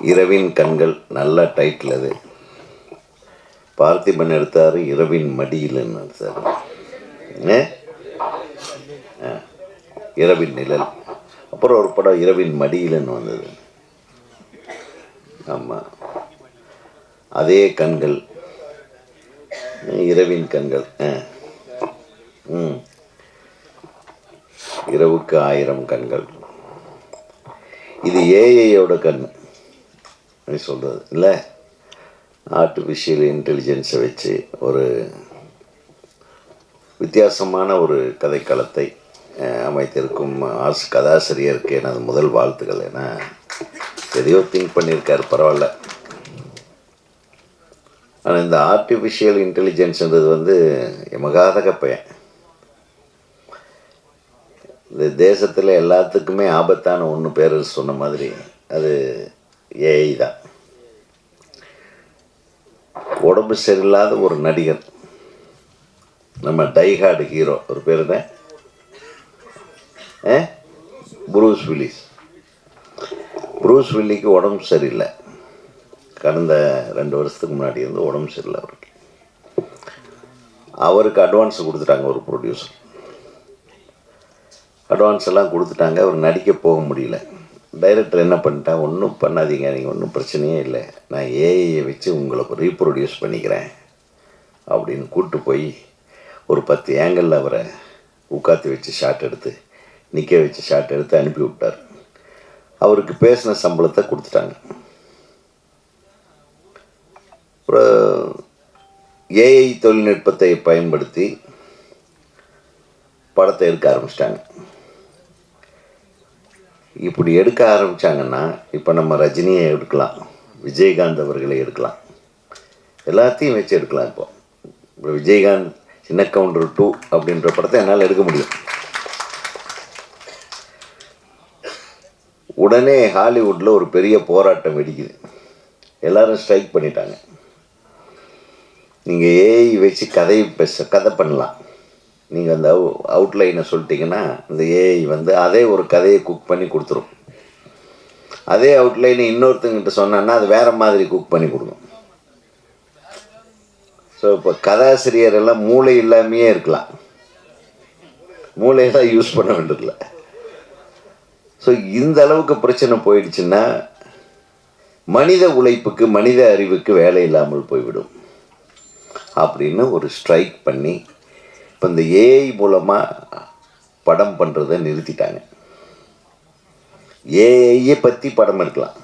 இரவின் கண்கள் நல்ல டைட்டில் அது. பார்த்திபன் எடுத்தார் இரவின் மடியில்னு சார்? ஆ. இரவின் நிழல். அப்புறம் ஒரு படம் இரவின் மடியில்னு வந்தது. ஆமாம் அதே கண்கள். இரவின் கண்கள். ஆ. ம். இரவுக்கு ஆயிரம் கண்கள். இது ஏஐயோட கண். அப்படி சொல்கிறது இல்லை ஆர்டிஃபிஷியல் இன்டெலிஜென்ஸை வச்சு ஒரு வித்தியாசமான ஒரு கதைக்களத்தை அமைத்திருக்கும் ஆஸ் கதாசிரியருக்கு எனது முதல் வாழ்த்துக்கள் ஏன்னா எதையோ திங்க் பண்ணியிருக்காரு பரவாயில்ல. ஆனால் இந்த ஆர்டிஃபிஷியல் இன்டெலிஜென்ஸ்ன்றது வந்து எமகாதக பையன். இந்த தேசத்தில் எல்லாத்துக்குமே ஆபத்தான ஒன்று பேர் சொன்ன மாதிரி அது ஏஐ தான் உடம்பு சரியில்லாத ஒரு நடிகர் நம்ம டைஹார்டு ஹீரோ ஒரு பேர் தான் புரூஸ் ப்ரூஸ் வில்லிஸ் ப்ரூஸ் வில்லிக்கு உடம்பு சரியில்லை. கடந்த ரெண்டு வருஷத்துக்கு முன்னாடி வந்து உடம்பு சரியில்லை அவருக்கு. அவருக்கு அட்வான்ஸ் கொடுத்துட்டாங்க ஒரு ப்ரொடியூசர் அட்வான்ஸ் எல்லாம் கொடுத்துட்டாங்க. அவர் நடிக்க போக முடியல. டைரக்டர் என்ன பண்ணிட்டா ஒன்றும் பண்ணாதீங்க நீங்கள் ஒன்றும் பிரச்சனையே இல்லை. நான் ஏஐயை வச்சு உங்களை ரீப்ரொடியூஸ் பண்ணிக்கிறேன். அப்படின்னு கூப்பிட்டு போய் ஒரு பத்து ஏங்கிளில் அவரை உட்காத்து வச்சு ஷாட் எடுத்து நிற்க வச்சு ஷாட் எடுத்து அனுப்பி விட்டார். அவருக்கு பேசின சம்பளத்தை கொடுத்துட்டாங்க. அப்புறம் ஏஐ தொழில்நுட்பத்தை பயன்படுத்தி படத்தை எடுக்க ஆரம்பிச்சிட்டாங்க. இப்படி எடுக்க ஆரம்பித்தாங்கன்னா இப்போ நம்ம ரஜினியை எடுக்கலாம் விஜயகாந்த் அவர்களை எடுக்கலாம். எல்லாத்தையும் வச்சு எடுக்கலாம் இப்போ. இப்போ விஜயகாந்த் சின்ன கவுண்டர் டூ அப்படின்ற படத்தை என்னால் எடுக்க முடியும். உடனே ஹாலிவுட்டில் ஒரு பெரிய போராட்டம் வெடிக்குது. எல்லாரும் ஸ்ட்ரைக் பண்ணிட்டாங்க. நீங்கள் ஏஐ வச்சு கதை பேச கதை பண்ணலாம். நீங்கள் அந்த அவுட்லைனை சொல்லிட்டீங்கன்னா இந்த ஏஐ வந்து அதே ஒரு கதையை குக் பண்ணி கொடுத்துரும். அதே அவுட்லைனை இன்னொருத்தங்கிட்ட சொன்னான்னா அது வேறு மாதிரி குக் பண்ணி கொடுக்கும். ஸோ இப்போ கதாசிரியர் எல்லாம் மூளை இல்லாமையே இருக்கலாம். மூளையெல்லாம் யூஸ் பண்ண வேண்டியதில்ல. ஸோ இந்த அளவுக்கு பிரச்சனை போயிடுச்சுன்னா மனித உழைப்புக்கு மனித அறிவுக்கு வேலை இல்லாமல் போய்விடும். அப்படின்னு ஒரு ஸ்ட்ரைக் பண்ணி இப்போ இந்த ஏஐ மூலமாக படம் பண்ணுறதை நிறுத்திட்டாங்க. ஏஐயை பற்றி படம் எடுக்கலாம்.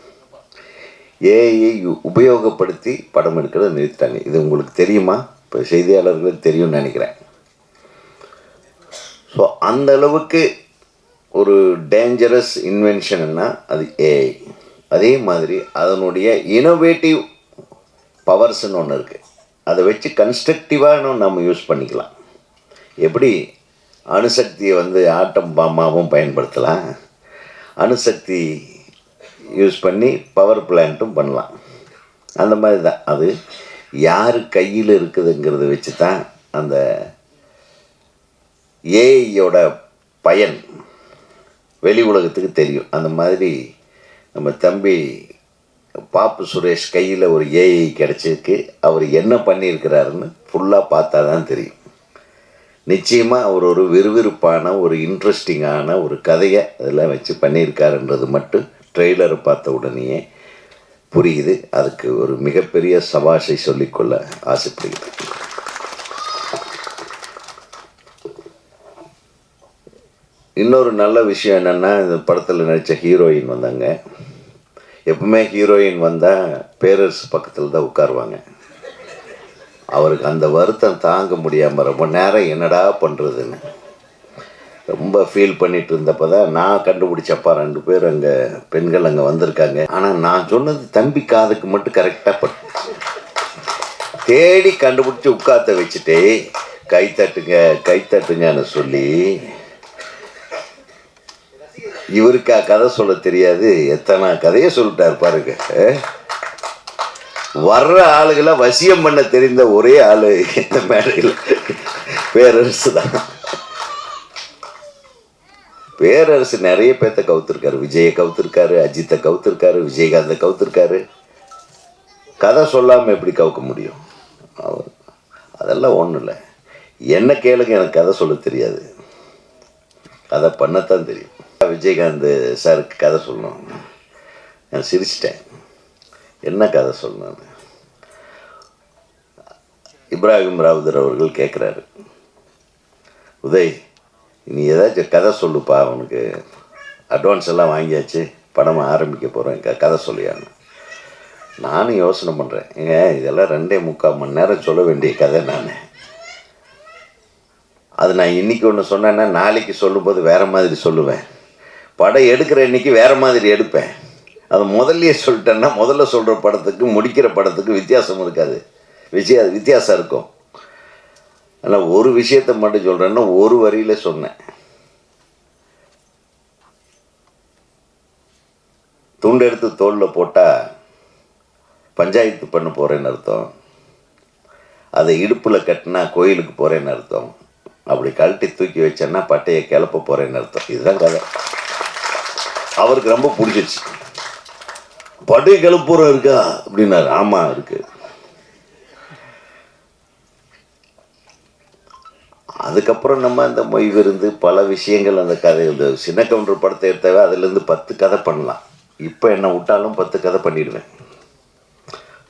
ஏஐயை உபயோகப்படுத்தி படம் எடுக்கிறத நிறுத்திட்டாங்க. இது உங்களுக்கு தெரியுமா? இப்போ செய்தியாளர்களுக்கு தெரியும்னு நினைக்கிறேன். ஸோ அந்த அளவுக்கு ஒரு டேஞ்சரஸ் இன்வென்ஷன்னா அது ஏஐ அதே மாதிரி அதனுடைய இனோவேட்டிவ் பவர்ஸ்னு ஒன்று இருக்குது அதை வச்சு கன்ஸ்ட்ரக்டிவாக நம்ம யூஸ் பண்ணிக்கலாம். எப்படி அணுசக்தியை வந்து ஆட்டம் பாமாவும் பயன்படுத்தலாம்? அணுசக்தி யூஸ் பண்ணி பவர் பிளான்ட்டும் பண்ணலாம். அந்த மாதிரி தான் அது யார் கையில் இருக்குதுங்கிறத வச்சு தான் அந்த ஏஐயோட பயன் வெளி உலகத்துக்கு தெரியும். அந்த மாதிரி நம்ம தம்பி பாப்பு சுரேஷ் கையில் ஒரு ஏஐ கிடச்சிருக்கு. அவர் என்ன பண்ணியிருக்கிறாருன்னு ஃபுல்லாக பார்த்தா தான் தெரியும். நிச்சயமாக அவர் ஒரு விறுவிறுப்பான ஒரு இன்ட்ரெஸ்டிங்கான ஒரு கதையை அதில் வச்சு பண்ணியிருக்காருன்றது மட்டும் ட்ரெய்லரை பார்த்த உடனேயே புரியுது. அதுக்கு ஒரு மிகப்பெரிய சபாஷை சொல்லிக்கொள்ள ஆசைப்படுகிறேன். இன்னொரு நல்ல விஷயம் என்னென்னா இந்த படத்தில் நடித்த ஹீரோயின் வந்தாங்க. எப்பவுமே ஹீரோயின் வந்தால் பேரரசு பக்கத்தில் தான் உட்காருவாங்க. அவருக்கு அந்த வருத்தம் தாங்க முடியாமல் ரொம்ப நேரம் என்னடா பண்ணுறதுன்னு ரொம்ப ஃபீல் பண்ணிட்டு இருந்தப்போ தான் நான் கண்டுபிடிச்சப்பா ரெண்டு பேர் அங்கே பெண்கள் அங்கே வந்திருக்காங்க. ஆனால் நான் சொன்னது தம்பி காதுக்கு மட்டும் கரெக்டாக பட்டு தேடி கண்டுபிடிச்சி உட்காத்த வச்சுட்டு கை தட்டுங்க கை தட்டுங்கன்னு சொல்லி இவருக்கா கதை சொல்ல தெரியாது. எத்தனை கதையை சொல்லிட்டார் பாருங்க. வர்ற ஆளுகளை வசியம் பண்ண தெரிந்த ஒரே ஆளு இந்த மேடையில் பேரரசு தான் பேரரசு நிறைய பேர்த்த கவுத்திருக்காரு. விஜயை கவுத்திருக்காரு அஜித்தை கவுத்திருக்காரு விஜயகாந்தை கவுத்திருக்காரு. கதை சொல்லாமல் எப்படி கவுக்க முடியும்? அதெல்லாம் ஒன்றும் இல்லை. என்ன கேளுங்க எனக்கு கதை சொல்ல தெரியாது. கதை பண்ணத்தான் தெரியும். விஜயகாந்த் சாருக்கு கதை சொல்லணும். நான் சிரிச்சிட்டேன். என்ன கதை சொல்லணும் இப்ராஹிம் ராவுதர் அவர்கள் கேட்குறாரு உதய் நீ ஏதாச்சும் கதை சொல்லுப்பா அவனுக்கு. அட்வான்ஸ் எல்லாம் வாங்கியாச்சு. படம் ஆரம்பிக்க போகிறேன் க கதை சொல்லியான்னு. நானும் யோசனை பண்ணுறேன் ஏங்க இதெல்லாம் ரெண்டே முக்கால் மணி நேரம் சொல்ல வேண்டிய கதை நான். அது நான் இன்னைக்கு ஒன்று சொன்னேன்னா நாளைக்கு சொல்லும்போது வேறு மாதிரி சொல்லுவேன். படம் எடுக்கிற இன்னைக்கு வேறு மாதிரி எடுப்பேன். அது முதல்லயே சொல்லிட்டேன்னா முதல்ல சொல்கிற படத்துக்கு முடிக்கிற படத்துக்கு வித்தியாசம் இருக்காது. வித்தியா வித்தியாசம் இருக்கும். ஆனால் ஒரு விஷயத்தை மட்டும் சொல்கிறேன்னா ஒரு வரியில் சொன்னேன். துண்டெடுத்து தோளில் போட்டால் பஞ்சாயத்து பண்ண போகிறேன்னு அர்த்தம். அதை இடுப்பில் கட்டினா கோயிலுக்கு போகிறேன்னு அர்த்தம். அப்படி கழட்டி தூக்கி வச்சேன்னா பட்டையை கிளப்ப போகிறேன்னு அர்த்தம். இதுதான் கதை. அவருக்கு ரொம்ப பிடிச்சிருச்சு. பட்டை கிளப்புறம் இருக்கா? அப்படின்னாரு. ஆமாம் இருக்கு. அதுக்கப்புறம் நம்ம அந்த மொய் விருந்து பல விஷயங்கள் அந்த கதை இந்த சின்ன கவுண்டர் படத்தை எடுத்தாவே அதுலேருந்து பத்து கதை பண்ணலாம். இப்போ என்னை விட்டாலும் பத்து கதை பண்ணிடுவேன்.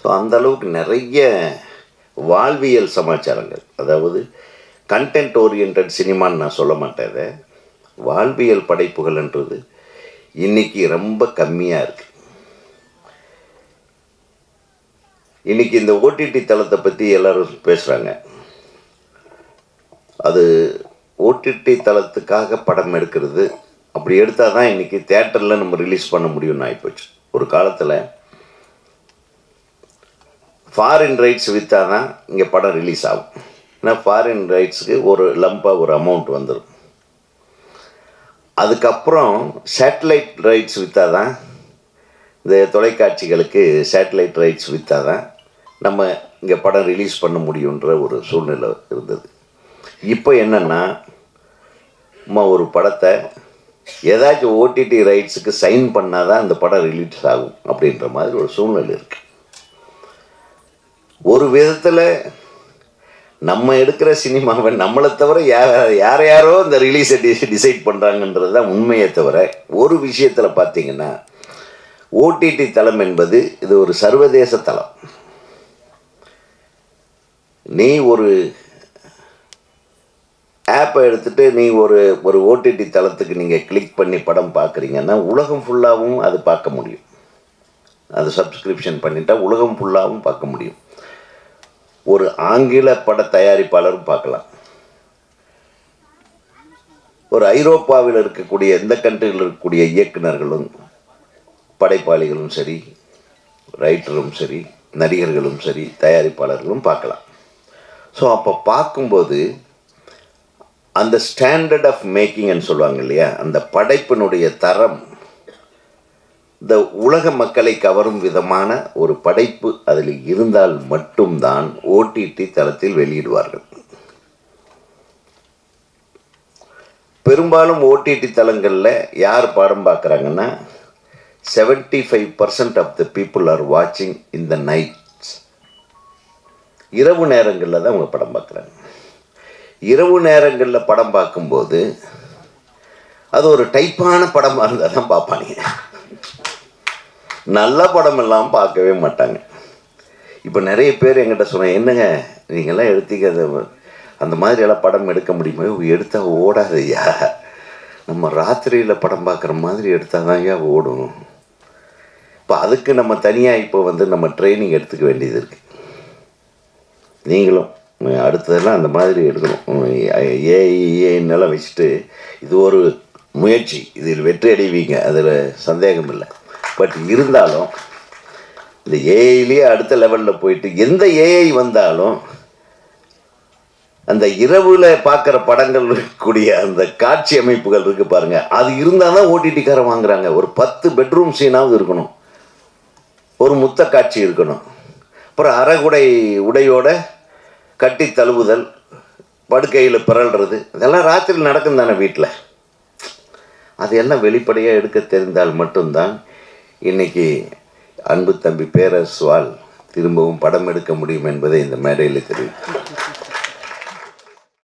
ஸோ அந்த அளவுக்கு நிறைய வாழ்வியல் சமாச்சாரங்கள். அதாவது கண்டென்ட் ஓரியன்ட் சினிமான்னு நான் சொல்ல மாட்டேன் வாழ்வியல் படைப்புகள்ன்றது இன்னைக்கு ரொம்ப கம்மியாக இருக்குது இன்றைக்கி இந்த ஓடிடி தளத்தை பற்றி எல்லோரும் பேசுகிறாங்க அது ஓடிடி தளத்துக்காக படம் எடுக்கிறது. அப்படி எடுத்தால் தான் இன்றைக்கி தேட்டரில் நம்ம ரிலீஸ் பண்ண முடியும்னு ஆகிப்போச்சு ஒரு காலத்தில் ஃபாரின் ரைட்ஸ் விற்றா தான் இங்கே படம் ரிலீஸ் ஆகும். ஏன்னா ஃபாரின் ரைட்ஸுக்கு ஒரு லம்பாக ஒரு அமௌண்ட் வந்துடும் அதுக்கப்புறம் சேட்டலைட் ரைட்ஸ் விற்றா தான் இந்த தொலைக்காட்சிகளுக்கு சேட்டலைட் ரைட்ஸ் விற்றா தான் நம்ம இங்கே படம் ரிலீஸ் பண்ண முடியுன்ற ஒரு சூழ்நிலை இருந்தது. இப்போ என்னென்னா நம்ம ஒரு படத்தை ஏதாச்சும் ஓடிடி ரைட்ஸுக்கு சைன் பண்ணால் தான் அந்த படம் ரிலீஸ் ஆகும் அப்படின்ற மாதிரி ஒரு சூழ்நிலை இருக்குது ஒரு விதத்தில் நம்ம எடுக்கிற சினிமாவை நம்மளை தவிர யார் யார் யாரோ இந்த ரிலீஸை டிசை டிசைட் பண்ணுறாங்கன்றது தான் உண்மையை தவிர ஒரு விஷயத்தில் பார்த்தீங்கன்னா ஓடிடி தளம் என்பது இது ஒரு சர்வதேச தளம். நீ ஒரு ஆப்பை எடுத்துகிட்டு நீ ஒரு ஒரு ஓடிடி தளத்துக்கு நீங்கள் கிளிக் பண்ணி படம் பார்க்குறீங்கன்னா உலகம் ஃபுல்லாகவும் அது பார்க்க முடியும். அது சப்ஸ்கிரிப்ஷன் பண்ணிட்டா உலகம் ஃபுல்லாகவும் பார்க்க முடியும். ஒரு ஆங்கில பட தயாரிப்பாளரும் பார்க்கலாம். ஒரு ஐரோப்பாவில் இருக்கக்கூடிய எந்த கண்ட்ரியில் இருக்கக்கூடிய இயக்குநர்களும் படைப்பாளிகளும் சரி ரைட்டரும் சரி நடிகர்களும் சரி தயாரிப்பாளர்களும் பார்க்கலாம். ஸோ அப்போ பார்க்கும்போது அந்த ஸ்டாண்டர்ட் ஆஃப் மேக்கிங்னு சொல்லுவாங்க இல்லையா? அந்த படைப்பினுடைய தரம் இந்த உலக மக்களை கவரும் விதமான ஒரு படைப்பு அதில் இருந்தால் மட்டும்தான் ஓடிடி தளத்தில் வெளியிடுவார்கள். பெரும்பாலும் ஓடிடி தளங்களில் யார் படம் பார்க்குறாங்கன்னா seventy five percent of the people are வாட்சிங் இன் த இரவு நேரங்களில் தான் அவங்க படம் பார்க்குறாங்க இரவு நேரங்களில் படம் பார்க்கும்போது அது ஒரு டைப்பான படமாக இருந்தால் தான் பார்ப்பாங்க நல்ல படம் எல்லாம் பார்க்கவே மாட்டாங்க. இப்போ நிறைய பேர் என்கிட்ட சொன்னாங்க என்னங்க நீங்கள்லாம் எடுத்தீங்க அந்த மாதிரியெல்லாம் படம் எடுக்க முடியுமா? எடுத்தால் ஓடாதையா நம்ம ராத்திரியில் படம் பார்க்குற மாதிரி எடுத்தால் தான் ஐயா ஓடும். இப்போ அதுக்கு நம்ம தனியாக இப்போ வந்து நம்ம ட்ரைனிங் எடுத்துக்க வேண்டியது இருக்குது நீங்களும் அடுத்ததெல்லாம் அந்த மாதிரி எடுக்கணும். ஏஐஏன்னெல்லாம் வச்சுட்டு இது ஒரு முயற்சி. இதில் வெற்றி அடைவீங்க. அதில் சந்தேகம் இல்லை பட் இருந்தாலும் இந்த ஏஐலேயே அடுத்த லெவலில் போயிட்டு எந்த ஏஐ வந்தாலும் அந்த இரவில் பார்க்குற படங்கள் இருக்கக்கூடிய அந்த காட்சி அமைப்புகள் இருக்குது பாருங்கள் அது இருந்தால் தான் ஓடிடிக்காரன் வாங்குறாங்க. ஒரு பத்து பெட்ரூம் சீனாவது இருக்கணும். ஒரு முத்த காட்சி இருக்கணும். அப்புறம் அரைகுடை உடையோட கட்டி தழுவுதல் படுக்கையில் பிறல்றது இதெல்லாம் ராத்திரி நடக்கும் தானே வீட்டில் அதையெல்லாம் வெளிப்படையாக எடுக்க தெரிந்தால் மட்டும்தான் இன்னைக்கு அன்பு தம்பி பேரரசுவால் திரும்பவும் படம் எடுக்க முடியும் என்பதை இந்த மேடையில் தெரிவித்தேன்